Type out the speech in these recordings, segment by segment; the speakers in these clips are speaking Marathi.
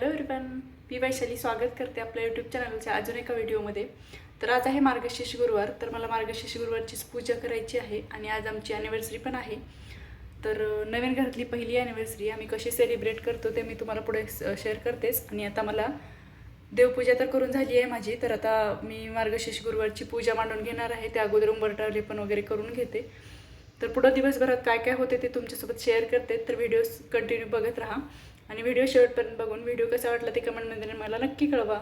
हॅलो एवरीवन मी वैशाली स्वागत करते आपल्या यूट्यूब चॅनलच्या अजून एका व्हिडिओमध्ये तर आज आहे मार्गशीर्ष गुरुवार तर मला मार्गशीर्ष गुरुवारचीच पूजा करायची आहे आणि आज आमची ॲनिव्हर्सरी पण आहे. तर नवीन घरातली पहिली ॲनिव्हर्सरी आम्ही कशी सेलिब्रेट करतो ते मी तुम्हाला पुढे शेअर करतेच. आणि आता मला देवपूजा तर करून झाली आहे माझी तर आता मी मार्गशीर्ष गुरुवारची पूजा मांडून घेणार आहे. त्या अगोदर उंबरटावले पण वगैरे करून घेते. तर पुढं दिवसभरात काय काय होते ते तुमच्यासोबत शेअर करते. तर व्हिडिओ कंटिन्यू बघत राहा. आणि व्हिडिओ शेवटपर्यंत बघून व्हिडिओ कसा वाटला ते कमेंटमध्ये मला नक्की कळवा.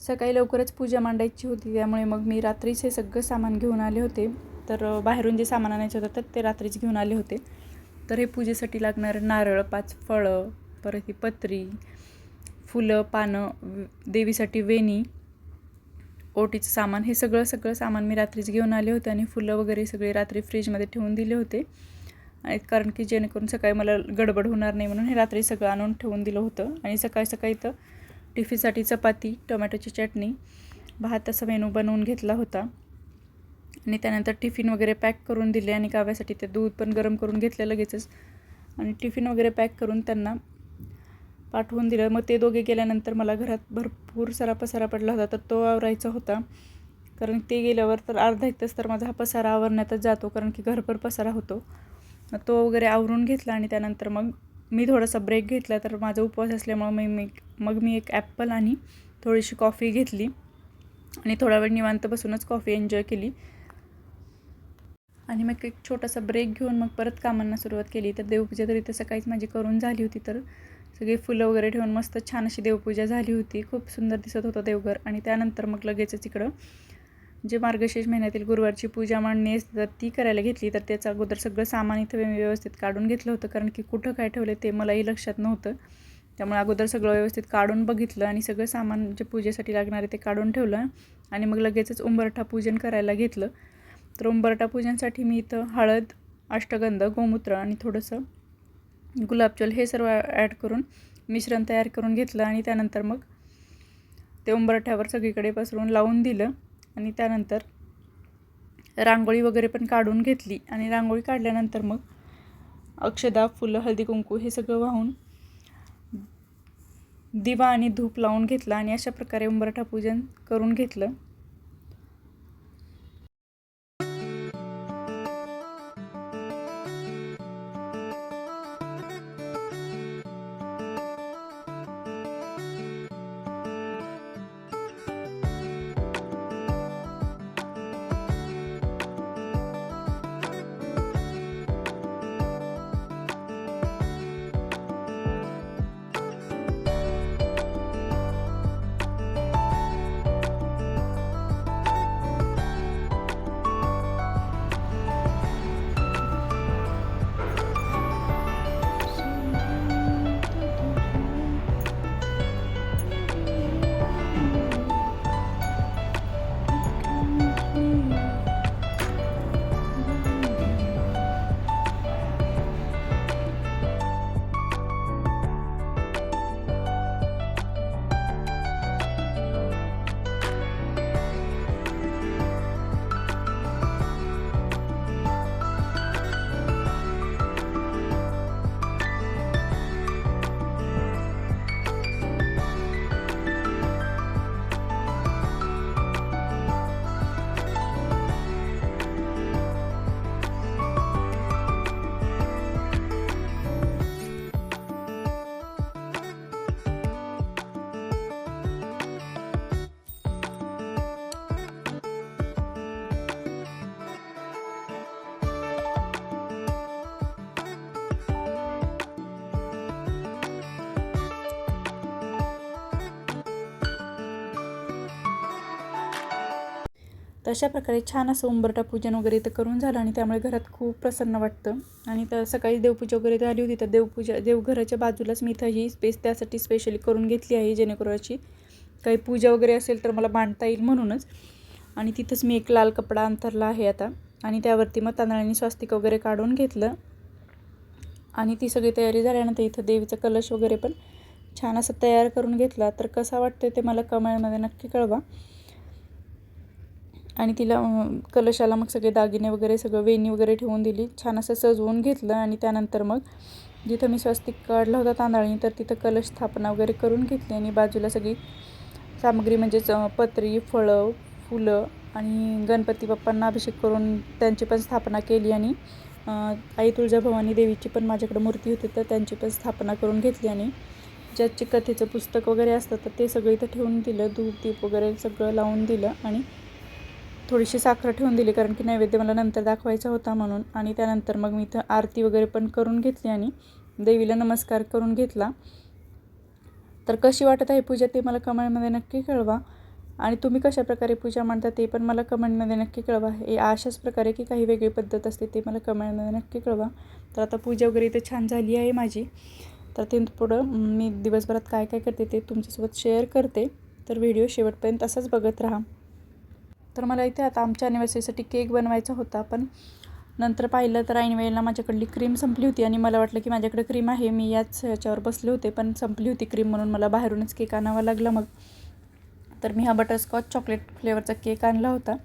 सकाळी लवकरच पूजा मांडायची होती त्यामुळे मग मी रात्रीच हे सगळं सामान घेऊन आले होते. तर बाहेरून जे सामान आणायचं होतं तर ते रात्रीच घेऊन आले होते. तर हे पूजेसाठी लागणारं नारळ पाच फळं परत ही पत्री फुलं पानं देवीसाठी वेणी ओटीचं सामान हे सगळं सगळं सामान मी रात्रीच घेऊन आले होते आणि फुलं वगैरे सगळे रात्री फ्रीजमध्ये ठेवून दिले होते. आहेत कारण की जेणेकरून सकाळी मला गडबड होणार नाही म्हणून हे रात्री सगळं आणून ठेवून दिलं होतं. आणि सकाळी सकाळी तर टिफिनसाठी चपाती टोमॅटोची चटणी भात असा मेनू बनवून घेतला होता. आणि त्यानंतर टिफिन वगैरे पॅक करून दिले आणि काव्यासाठी ते दूध पण गरम करून घेतलं लगेचच. आणि टिफिन वगैरे पॅक करून त्यांना पाठवून दिलं. मग ते दोघे गेल्यानंतर मला घरात भरपूर सारा पसारा पडला होता तर तो आवरायचा होता. कारण ते गेल्यावर तर अर्धा एक तास तर माझा हा पसारा आवरण्यातच जातो कारण की घरभर पसारा होतो. मग तो वगैरे आवरून घेतला आणि त्यानंतर मग मी थोडासा ब्रेक घेतला. तर माझा उपवास असल्यामुळं मी मी मग मी एक ॲप्पल आणि थोडीशी कॉफी घेतली. आणि थोडा वेळ निवांत बसूनच कॉफी एन्जॉय केली. आणि मग एक छोटासा ब्रेक घेऊन मग परत कामांना सुरुवात केली. तर देवपूजा तर इथं सकाळीच माझी करून झाली होती. तर सगळे फुलं वगैरे ठेवून मस्त छान अशी देवपूजा झाली होती. खूप सुंदर दिसत होतं देवघर. आणि त्यानंतर मग लगेचच इकडं जे मार्गशीर्ष महिन्यातील गुरुवारची पूजा मांडणी असते तर ती करायला घेतली. तर त्याचं अगोदर सगळं सामान इथं मी व्यवस्थित काढून घेतलं होतं कारण की कुठं काय ठेवलं ते मलाही लक्षात नव्हतं. त्यामुळे अगोदर सगळं व्यवस्थित काढून बघितलं आणि सगळं सामान जे पूजेसाठी लागणार आहे ते काढून ठेवलं आणि मग लगेचच उंबरठा पूजन करायला घेतलं. तर उंबरठा पूजनसाठी मी इथं हळद अष्टगंध गोमूत्र आणि थोडंसं गुलाबजल हे सर्व ॲड करून मिश्रण तयार करून घेतलं आणि त्यानंतर मग ते उंबरठ्यावर सगळीकडे पसरून लावून दिलं. आणि त्यानंतर रांगोळी वगैरे पण काढून घेतली. आणि रांगोळी काढल्यानंतर मग अक्षदा फुलं हळदी कुंकू हे सगळं वाहून दिवा आणि धूप लावून घेतला आणि अशा प्रकारे उंबरठा पूजन करून घेतलं. तर अशा प्रकारे छान असं उंबरटा पूजन वगैरे इथं करून झालं आणि त्यामुळे घरात खूप प्रसन्न वाटतं. आणि तर सकाळी देवपूजा वगैरे झाली होती तर देवपूजा देवघराच्या बाजूलाच मी इथं ही स्पेस त्यासाठी स्पेशली करून घेतली आहे जेणेकरून अशी काही पूजा वगैरे असेल तर मला मांडता येईल म्हणूनच. आणि तिथंच मी एक लाल कपडा अंतरला आहे आता. आणि त्यावरती मग तांदळाने स्वास्तिक वगैरे काढून घेतलं. आणि ती सगळी तयारी झाल्यानंतर इथं देवीचा कलश वगैरे पण छान असं तयार करून घेतला. तर कसा वाटतो ते मला कमेंटमध्ये नक्की कळवा. आणि तिला कलशाला मग सगळे दागिने वगैरे सगळं वेणी वगैरे ठेवून दिली. छान असं सजवून घेतलं आणि त्यानंतर मग जिथं मी स्वस्तिक काढला होता तांदळाने तर तिथं कलश स्थापना वगैरे करून घेतली आणि बाजूला सगळी सामग्री म्हणजेच पत्री फळं फुलं आणि गणपती बाप्पांना अभिषेक करून त्यांची पण स्थापना केली आणि आई तुळजाभवानी देवीची पण माझ्याकडे मूर्ती होती तर त्यांची पण स्थापना करून घेतली आणि ज्याची कथेचं पुस्तक वगैरे असतं तर ते सगळं इथं ठेवून दिलं. धूप दीप वगैरे सगळं लावून दिलं आणि थोडीशी साखर ठेवून दिली कारण की नैवेद्य मला नंतर दाखवायचा होता म्हणून. आणि त्यानंतर मग मी इथं आरती वगैरे पण करून घेतली आणि देवीला नमस्कार करून घेतला. तर कशी वाटत आहे पूजा ते मला कमेंटमध्ये नक्की कळवा. आणि तुम्ही कशा प्रकारे पूजा मांडता ते पण मला कमेंटमध्ये नक्की कळवा. हे अशाच प्रकारे की काही वेगळी पद्धत असते ते मला कमेंटमध्ये नक्की कळवा. तर आता पूजा वगैरे इथे छान झाली आहे माझी. तर ते पुढं मी दिवसभरात काय काय करते ते तुमच्यासोबत शेअर करते. तर व्हिडिओ शेवटपर्यंत असंच बघत राहा. तर मला इथे आता आमच्या ॲनिव्हर्सरीसाठी केक बनवायचा होता. पण नंतर पाहिलं तर ऐन वेळेला माझ्याकडली क्रीम संपली होती आणि मला वाटलं की माझ्याकडे क्रीम आहे. मी याच ह्याच्यावर बसले होते पण संपली होती क्रीम म्हणून मला बाहेरूनच केक आणावा लागला मग. तर मी हा बटरस्कॉच चॉकलेट फ्लेवरचा केक आणला होता.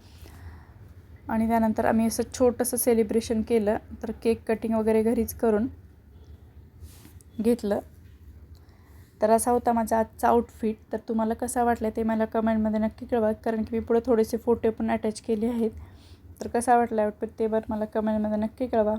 आणि त्यानंतर आम्ही असं छोटंसं सेलिब्रेशन केलं. तर केक कटिंग वगैरे घरीच करून घेतलं. तर असा होता माझा आजचा आउटफिट तर तुम्हाला कसा वाटला ते मला कमेंटमध्ये नक्की कळवा कारण की मी पुढे थोडेसे फोटो पण अटॅच केले आहेत. तर कसा वाटला आउटफिट ते बरं मला कमेंटमध्ये नक्की कळवा.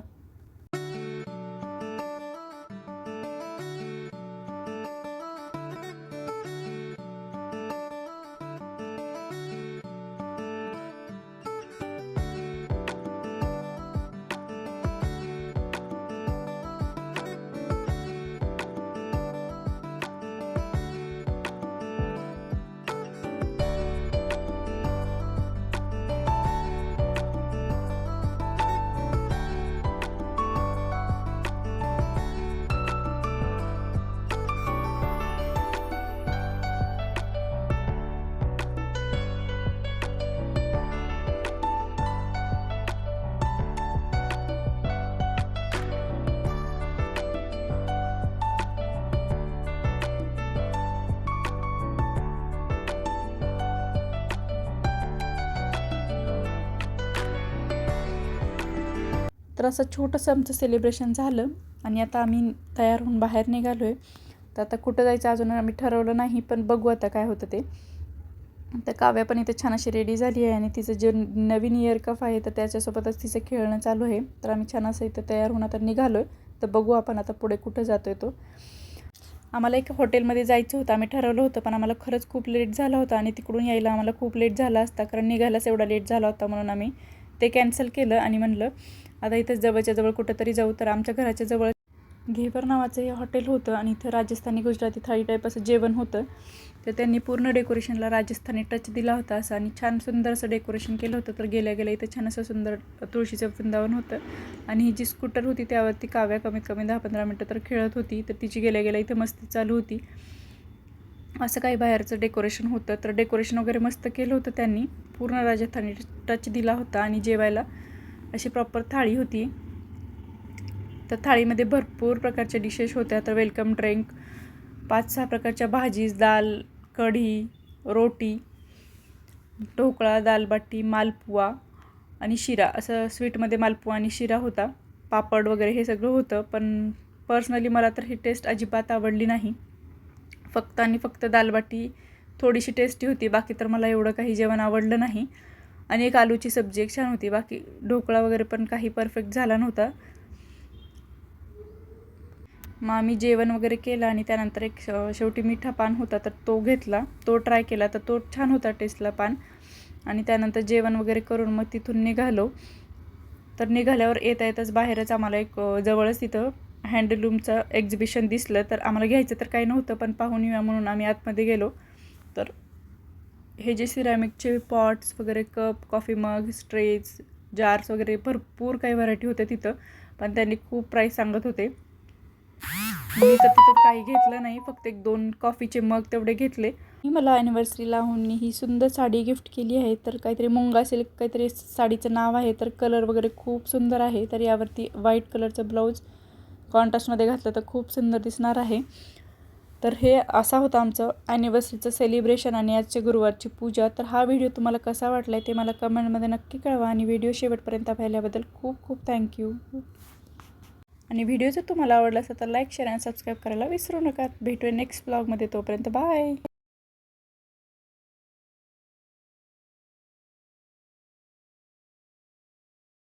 तर असं छोटंसं आमचं सेलिब्रेशन झालं आणि आता आम्ही तयार होऊन बाहेर निघालो आहे तर आता कुठं जायचं अजून आम्ही ठरवलं नाही पण बघू आता काय होतं ते. तर काव्या पण इथे छान अशी रेडी झाली आहे आणि तिचं जे नवीन इयर कफ आहे तर त्याच्यासोबतच तिचं खेळणं चालू आहे. तर आम्ही छान असं इथं तयार होऊन आता निघालो आहे तर बघू आपण आता पुढे कुठं जातो आहे तो. आम्हाला एक हॉटेलमध्ये जायचं होतं आम्ही ठरवलं होतं पण आम्हाला खरंच खूप लेट झाला होता आणि तिकडून यायला आम्हाला खूप लेट झाला असता कारण निघायलाच एवढा लेट झाला होता म्हणून आम्ही ते कॅन्सल केलं आणि म्हणलं आता इथं जवळच्या जवळ कुठंतरी जाऊ तर आमच्या घराच्या जवळ घेवर नावाचं हे हॉटेल होतं आणि इथं राजस्थानी गुजराती थाळी टाईप असं जेवण होतं. तर त्यांनी पूर्ण डेकोरेशनला राजस्थानी टच दिला होता असं आणि छान सुंदर असं डेकोरेशन केलं होतं. तर गेल्या गेल्या इथं छान असं सुंदर तुळशीचं वृंदावन होतं. आणि ही जी स्कूटर होती त्यावरती काव्या कमीत कमी दहा पंधरा मिनटं तर खेळत होती. तर तिची गेल्या गेल्या इथं मस्ती चालू होती. असं काही बाहेरचं डेकोरेशन होतं. तर डेकोरेशन वगैरे मस्त केलं होतं त्यांनी. पूर्ण राजस्थानी टच दिला होता आणि जेवायला अशी प्रॉपर थाळी होती. तर थाळीमध्ये भरपूर प्रकारच्या डिशेस होत्या. तर वेलकम ड्रिंक पाच सहा प्रकारच्या भाजीज दाल कढी रोटी ढोकळा दालबाटी मालपुवा आणि शिरा. असं स्वीटमध्ये मालपुवा आणि शिरा होता. पापड वगैरे हे सगळं होतं पण पर्सनली मला तर ही टेस्ट अजिबात आवडली नाही. फक्त आणि फक्त दालबाटी थोडीशी टेस्टी होती. बाकी तर मला एवढं काही जेवण आवडलं नाही. आणि एक आलूची सब्जी एक छान होती. बाकी ढोकळा वगैरे पण काही परफेक्ट झाला नव्हता. मग आम्ही जेवण वगैरे केलं आणि त्यानंतर एक श- शेवटी मिठा पान होता तर तो घेतला. तो ट्राय केला तर तो छान होता टेस्टला पान. आणि त्यानंतर जेवण वगैरे करून मग तिथून निघालो. तर निघाल्यावर येता येताच बाहेरच आम्हाला एक जवळच तिथं हँडलूमचं एक्झिबिशन दिसलं. तर आम्हाला घ्यायचं तर काही नव्हतं पण पाहून येऊया म्हणून आम्ही आतमध्ये गेलो. तर हे जे सिरॅमिकचे पॉट्स वगैरे cup coffee mug storage jars वगैरे भरपूर काही व्हरायटी होत्या तिथं. पण त्यांनी खूप प्राईस सांगत होते. मी तर तिथं काही घेतलं नाही फक्त एक दोन कॉफीचे मग तेवढे घेतले. मी मला ॲनिव्हर्सरीला हुंनी ही सुंदर साडी गिफ्ट केली आहे. तर काहीतरी मुंगा सिल्क काहीतरी साडीचं नाव आहे तर कलर वगैरे खूप सुंदर आहे. तर यावरती व्हाईट कलरचं ब्लाऊज कॉन्ट्रास्टमध्ये घातलं तर खूप सुंदर दिसणार आहे. तर हे असा होता आमचं ॲनिव्हर्सरीचं सेलिब्रेशन आणि आजच्या गुरुवारची पूजा. तर हा व्हिडिओ तुम्हाला कसा वाटला आहे ते मला कमेंटमध्ये नक्की कळवा आणि व्हिडिओ शेवटपर्यंत पाहिल्याबद्दल खूप खूप थँक्यू आणि व्हिडिओ जर तुम्हाला आवडला असेल तर लाईक शेअर आणि सबस्क्राईब करायला विसरू नका. भेटूया नेक्स्ट ब्लॉगमध्ये तोपर्यंत बाय